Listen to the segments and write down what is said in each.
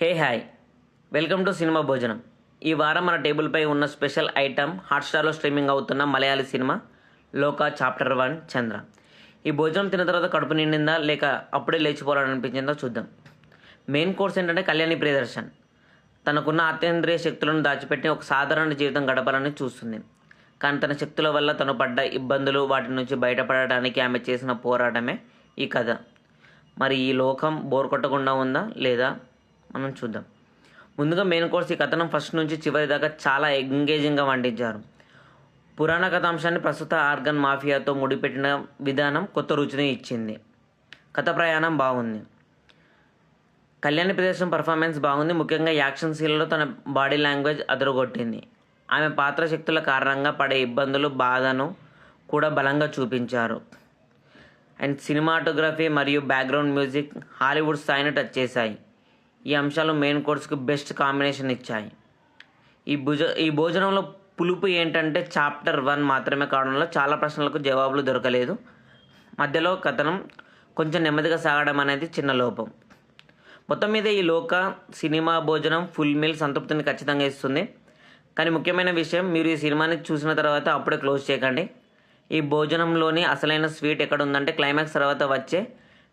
Hey hi welcome to cinema Bhojanam. ఈ వారం మన టేబుల్పై ఉన్న స్పెషల్ ఐటమ్ హాట్స్టార్లో స్ట్రీమింగ్ అవుతున్న Malayali cinema Lokah chapter one Chandra. ఈ భోజనం తిన్న తర్వాత కడుపు నిండిందా లేక అప్పుడే లేచిపోవాలని అనిపించిందో చూద్దాం. మెయిన్ కోర్స్ ఏంటంటే కళ్యాణి ప్రియదర్శన్. తనకున్న అత్యేంద్రియ శక్తులను దాచిపెట్టి ఒక సాధారణ జీవితం గడపాలని చూస్తుంది. కానీ తన శక్తుల వల్ల తను పడ్డ ఇబ్బందులు వాటి నుంచి బయటపడడానికి ఆమె చేసిన పోరాటమే ఈ కథ. మరి ఈ లోకం బోర్ కొట్టకుండా ఉందా లేదా? మనం చూద్దాం. ముందుగా మెయిన్ కోర్స్ ఈ కథనం ఫస్ట్ నుంచి చివరి దాకా చాలా ఎంగేజింగ్గా వండించారు. పురాణ కథాంశాన్ని ప్రస్తుత ఆర్గన్ మాఫియాతో ముడిపెట్టిన విధానం కొత్త రుచిని ఇచ్చింది. కథ ప్రయాణం బాగుంది. కళ్యాణి ప్రదేశం పర్ఫార్మెన్స్ బాగుంది. ముఖ్యంగా యాక్షన్ సీన్లో తన బాడీ లాంగ్వేజ్ అదరగొట్టింది. ఆమె పాత్ర శక్తుల కారణంగా పడే ఇబ్బందులు బాధను కూడా బలంగా చూపించారు. అండ్ సినిమాటోగ్రఫీ మరియు బ్యాక్గ్రౌండ్ మ్యూజిక్ హాలీవుడ్ స్థాయిని టచ్ చేశాయి. ఈ అంశాలు మెయిన్ కోర్స్కి బెస్ట్ కాంబినేషన్ ఇచ్చాయి. ఈ భుజ ఈ భోజనంలో పులుపు ఏంటంటే చాప్టర్ వన్ మాత్రమే కావడంలో చాలా ప్రశ్నలకు జవాబులు దొరకలేదు. మధ్యలో కథనం కొంచెం నెమ్మదిగా సాగడం అనేది చిన్న లోపం. మొత్తం మీద ఈ లోక సినిమా భోజనం ఫుల్ మీల్ సంతృప్తిని ఖచ్చితంగా ఇస్తుంది. కానీ ముఖ్యమైన విషయం మీరు ఈ సినిమాని చూసిన తర్వాత అప్పుడే క్లోజ్ చేయకండి. ఈ భోజనంలోని అసలైన స్వీట్ ఎక్కడ ఉందంటే క్లైమాక్స్ తర్వాత వచ్చే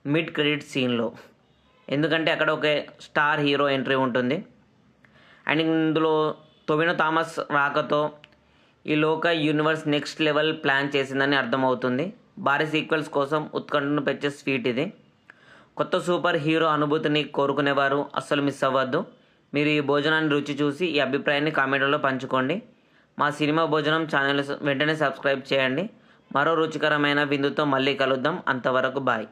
మిడ్ క్రెడిట్ సీన్లో ఎందుకంటే అక్కడ ఒక స్టార్ హీరో ఎంట్రీ ఉంటుంది. అండ్ ఇందులో తొవినో థామస్ రాకతో ఈ లోక యూనివర్స్ నెక్స్ట్ లెవెల్ ప్లాన్ చేసిందని అర్థమవుతుంది. భారీ సీక్వెల్స్ కోసం ఉత్కంఠను పెంచే స్వీట్ ఇది. కొత్త సూపర్ హీరో అనుభూతిని కోరుకునేవారు అస్సలు మిస్ అవ్వద్దు. మీరు ఈ భోజనాన్ని రుచి చూసి ఈ అభిప్రాయాన్ని కామెంట్లో పంచుకోండి. మా సినిమా భోజనం ఛానల్ వెంటనే సబ్స్క్రైబ్ చేయండి. మరో రుచికరమైన విందుతో మళ్ళీ కలుద్దాం. అంతవరకు బాయ్.